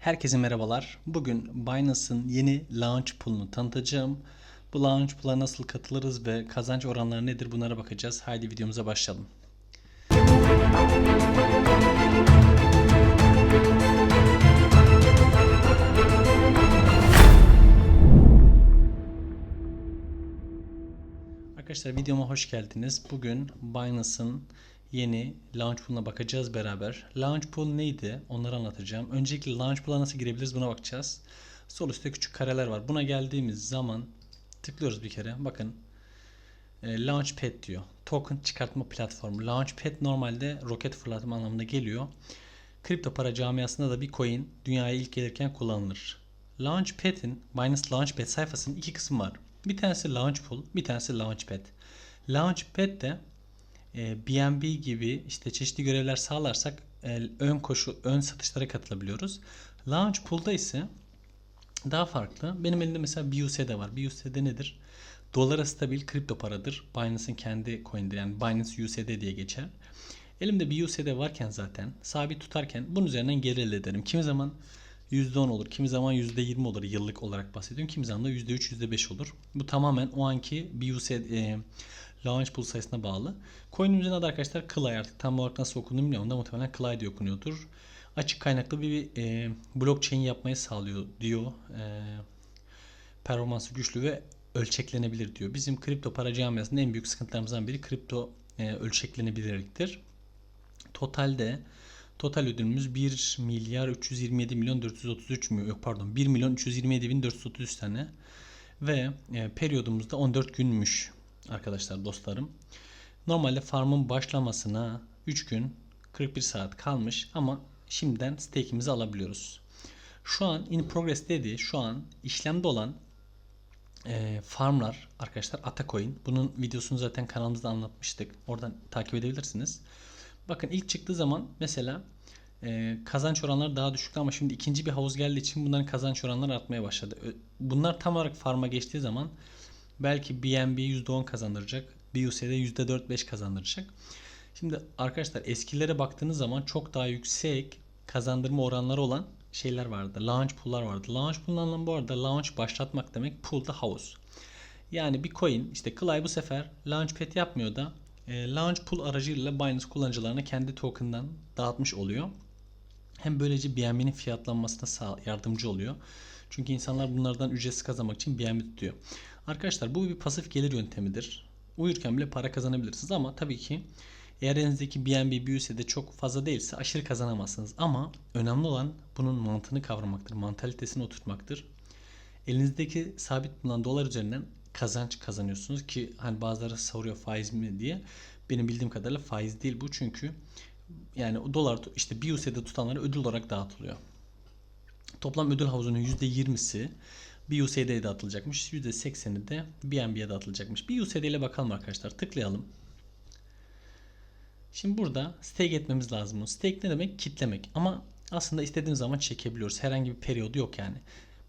Herkese merhabalar. Bugün Binance'ın yeni launch pool'unu tanıtacağım. Bu launch pool'a nasıl katılırız ve kazanç oranları nedir bunlara bakacağız. Haydi videomuza başlayalım. Arkadaşlar videoma hoş geldiniz. Bugün Binance'ın yeni Launch Pool'una bakacağız beraber. Launch Pool neydi? Onları anlatacağım. Öncelikle Launch Pool'a nasıl girebiliriz buna bakacağız. Sol üstte küçük kareler var. Buna geldiğimiz zaman tıklıyoruz bir kere. Bakın e, Launchpad diyor. Token çıkartma platformu. Launchpad normalde roket fırlatma anlamına geliyor. Kripto para camiasında da bir coin dünyaya ilk gelirken kullanılır. Launchpad'in Binance Launchpad sayfasının iki kısmı var. Bir tanesi Launch Pool, bir tanesi Launchpad. Launchpad de BNB gibi işte çeşitli görevler sağlarsak e, ön koşu, ön satışlara katılabiliyoruz. Launch Pool'da ise daha farklı. Benim elimde mesela BUSD var. BUSD nedir? Dolara stabil kripto paradır. Binance'ın kendi coin'dir. Yani Binance USD diye geçer. Elimde BUSD varken zaten sabit tutarken bunun üzerinden geri elde ederim. Kimi zaman %10 olur, kimi zaman %20 olur yıllık olarak bahsediyorum. Kimi zaman da %3, %5 olur. Bu tamamen o anki BUSD e, launch pool sayısına bağlı. Coin'imizin adı arkadaşlar Clay artık tam olarak nasıl okunduğunu bilmiyorum da muhtemelen Clay diye okunuyordur. Açık kaynaklı bir, bir e, blockchain yapmayı sağlıyor diyor. E, performansı güçlü ve ölçeklenebilir diyor. Bizim kripto para camiasının en büyük sıkıntılarımızdan biri kripto e, ölçeklenebilirliktir. Totalde total ödülümüz 1 milyar 327 milyon 433 mü yok pardon 1 milyon 327 bin 433 tane ve e, periyodumuz da 14 günmüş arkadaşlar dostlarım. Normalde farmın başlamasına 3 gün 41 saat kalmış ama şimdiden stake'imizi alabiliyoruz. Şu an in progress dediği şu an işlemde olan e, farmlar arkadaşlar Atacoin. Bunun videosunu zaten kanalımızda anlatmıştık. Oradan takip edebilirsiniz. Bakın ilk çıktığı zaman mesela e, kazanç oranları daha düşüktü ama şimdi ikinci bir havuz geldiği için bunların kazanç oranları artmaya başladı. Bunlar tam olarak farma geçtiği zaman belki BNB %10 kazandıracak. BUSD %4-5 kazandıracak. Şimdi arkadaşlar eskilere baktığınız zaman çok daha yüksek kazandırma oranları olan şeyler vardı. Launch pool'lar vardı. Launch pool anlamı bu arada launch başlatmak demek. Pool da havuz. Yani bir coin işte Clay bu sefer launchpad yapmıyor da e, launch pool aracılığıyla Binance kullanıcılarına kendi token'dan dağıtmış oluyor. Hem böylece BNB'nin fiyatlanmasına yardımcı oluyor. Çünkü insanlar bunlardan ücretsiz kazanmak için BNB tutuyor. Arkadaşlar bu bir pasif gelir yöntemidir. Uyurken bile para kazanabilirsiniz ama tabii ki eğer elinizdeki BNB büyüse de çok fazla değilse aşırı kazanamazsınız. Ama önemli olan bunun mantığını kavramaktır, mantalitesini oturtmaktır. Elinizdeki sabit bulunan dolar üzerinden kazanç kazanıyorsunuz ki hani bazıları soruyor faiz mi diye. Benim bildiğim kadarıyla faiz değil bu çünkü yani o dolar işte BUSD'de tutanlara ödül olarak dağıtılıyor. Toplam ödül havuzunun %20'si BUSD'ye dağıtılacakmış. %80'i de BNB'ye dağıtılacakmış. BUSD ile bakalım arkadaşlar. Tıklayalım. Şimdi burada stake etmemiz lazım. Stake ne demek? Kitlemek. Ama aslında istediğimiz zaman çekebiliyoruz. Herhangi bir periyodu yok yani.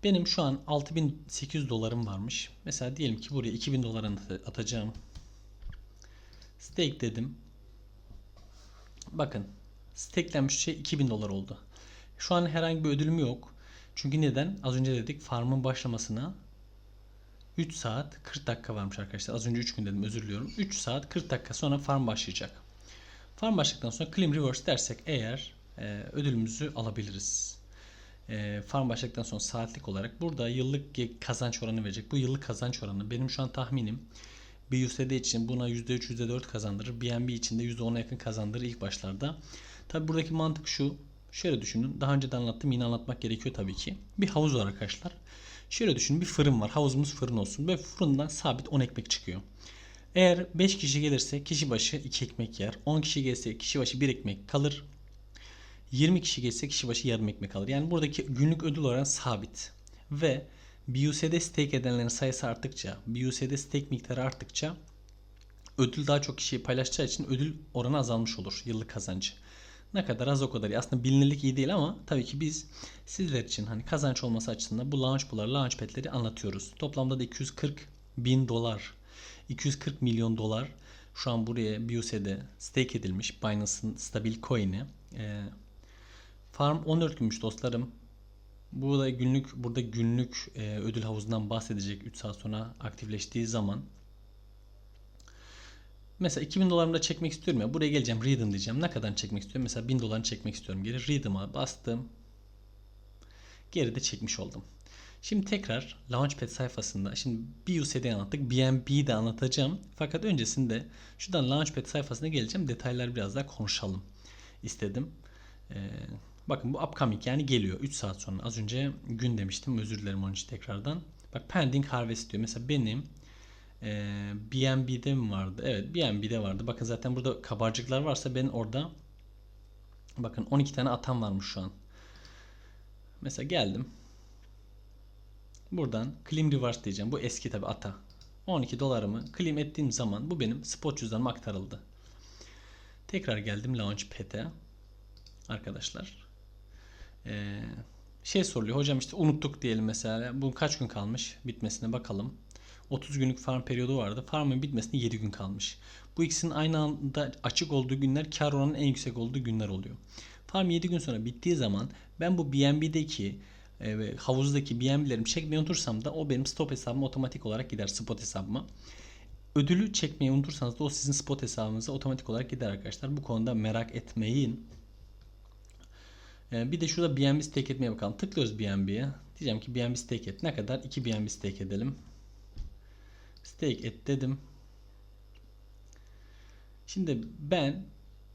Benim şu an 6800 dolarım varmış. Mesela diyelim ki buraya 2000 dolar atacağım. Stake dedim. Bakın stakelenmiş şey 2000 dolar oldu. Şu an herhangi bir ödülüm yok. Çünkü neden? Az önce dedik farmın başlamasına 3 saat 40 dakika varmış arkadaşlar. Az önce 3 gün dedim özür diliyorum. 3 saat 40 dakika sonra farm başlayacak. Farm başladıktan sonra claim reverse dersek eğer e, ödülümüzü alabiliriz. E, farm başladıktan sonra saatlik olarak burada yıllık kazanç oranı verecek. Bu yıllık kazanç oranı benim şu an tahminim BUSD için buna %3 %4 kazandırır. BNB için de %10'a yakın kazandırır ilk başlarda. Tabi buradaki mantık şu. Şöyle düşünün. Daha önce de anlattım. Yine anlatmak gerekiyor tabii ki. Bir havuz var arkadaşlar. Şöyle düşünün. Bir fırın var. Havuzumuz fırın olsun. Ve fırından sabit 10 ekmek çıkıyor. Eğer 5 kişi gelirse kişi başı 2 ekmek yer. 10 kişi gelirse kişi başı 1 ekmek kalır. 20 kişi gelirse kişi başı yarım ekmek kalır. Yani buradaki günlük ödül oranı sabit. Ve BUSD stake edenlerin sayısı arttıkça, BUSD stake miktarı arttıkça ödül daha çok kişiyi paylaşacağı için ödül oranı azalmış olur yıllık kazancı. Ne kadar az o kadar iyi. Aslında bilinirlik iyi değil ama tabii ki biz sizler için hani kazanç olması açısından bu launch bular, launch pad'leri anlatıyoruz. Toplamda da 240 bin dolar 240 milyon dolar şu an buraya BUSD stake edilmiş Binance'ın stabil coin'i. E, farm 14 günmüş dostlarım. Bu da günlük burada günlük e, ödül havuzundan bahsedecek 3 saat sonra aktifleştiği zaman. Mesela 2000 dolarını da çekmek istiyorum ya. Buraya geleceğim Redeem diyeceğim. Ne kadar çekmek istiyorum? Mesela 1000 dolarını çekmek istiyorum. Geri Redeem'a bastım. Geri de çekmiş oldum. Şimdi tekrar Launchpad sayfasında şimdi BUSD'yi anlattık. BNB'yi de anlatacağım. Fakat öncesinde şuradan Launchpad sayfasına geleceğim. Detaylar biraz daha konuşalım istedim. Ee, bakın bu upcoming yani geliyor 3 saat sonra. Az önce gün demiştim. Özür dilerim onun için tekrardan. Bak pending harvest diyor. Mesela benim e, BNB'de mi vardı? Evet BNB'de vardı. Bakın zaten burada kabarcıklar varsa ben orada bakın 12 tane atam varmış şu an. Mesela geldim. Buradan claim reverse diyeceğim. Bu eski tabi ata. 12 dolarımı claim ettiğim zaman bu benim spot cüzdanıma aktarıldı. Tekrar geldim Launchpad'e. Arkadaşlar. Ee, şey soruluyor. Hocam işte unuttuk diyelim mesela. Bu kaç gün kalmış? Bitmesine bakalım. 30 günlük farm periyodu vardı. Farmın bitmesine 7 gün kalmış. Bu ikisinin aynı anda açık olduğu günler kar oranının en yüksek olduğu günler oluyor. Farm 7 gün sonra bittiği zaman ben bu BNB'deki e, havuzdaki BNB'lerimi çekmeyi unutursam da o benim stop hesabıma otomatik olarak gider spot hesabıma. Ödülü çekmeyi unutursanız da o sizin spot hesabınıza otomatik olarak gider arkadaşlar. Bu konuda merak etmeyin. E, bir de şurada BNB stake etmeye bakalım. Tıklıyoruz BNB'ye. Diyeceğim ki BNB stake et. Ne kadar? 2 BNB stake edelim. Stake et dedim. Şimdi ben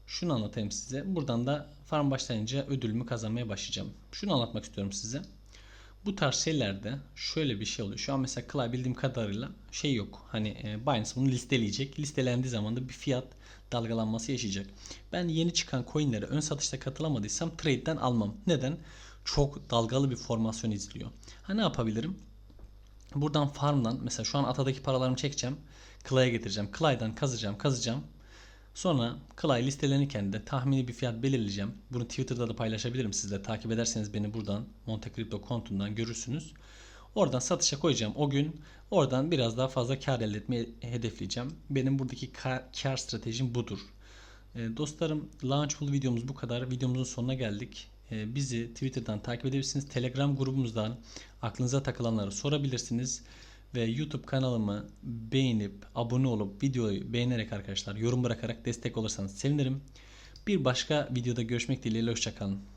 şunu anlatayım size. Buradan da farm başlayınca ödülümü kazanmaya başlayacağım. Şunu anlatmak istiyorum size. Bu tarz şeylerde şöyle bir şey oluyor. Şu an mesela Clay bildiğim kadarıyla şey yok. Hani e, Binance bunu listeleyecek. Listelendiği zaman da bir fiyat dalgalanması yaşayacak. Ben yeni çıkan coinlere ön satışta katılamadıysam trade'den almam. Neden? Çok dalgalı bir formasyon izliyor. Ha ne yapabilirim? Buradan farmdan mesela şu an atadaki paralarımı çekeceğim. Clay'a getireceğim. Clay'dan kazacağım, kazacağım. Sonra Clay listelenirken de tahmini bir fiyat belirleyeceğim. Bunu Twitter'da da paylaşabilirim sizle. Takip ederseniz beni buradan Monte Crypto kontundan görürsünüz. Oradan satışa koyacağım o gün. Oradan biraz daha fazla kar elde etmeyi hedefleyeceğim. Benim buradaki kar stratejim budur. E, dostlarım Launchpool videomuz bu kadar. Videomuzun sonuna geldik. E, bizi Twitter'dan takip edebilirsiniz. Telegram grubumuzdan aklınıza takılanları sorabilirsiniz ve YouTube kanalımı beğenip abone olup videoyu beğenerek arkadaşlar yorum bırakarak destek olursanız sevinirim. Bir başka videoda görüşmek dileğiyle hoşçakalın.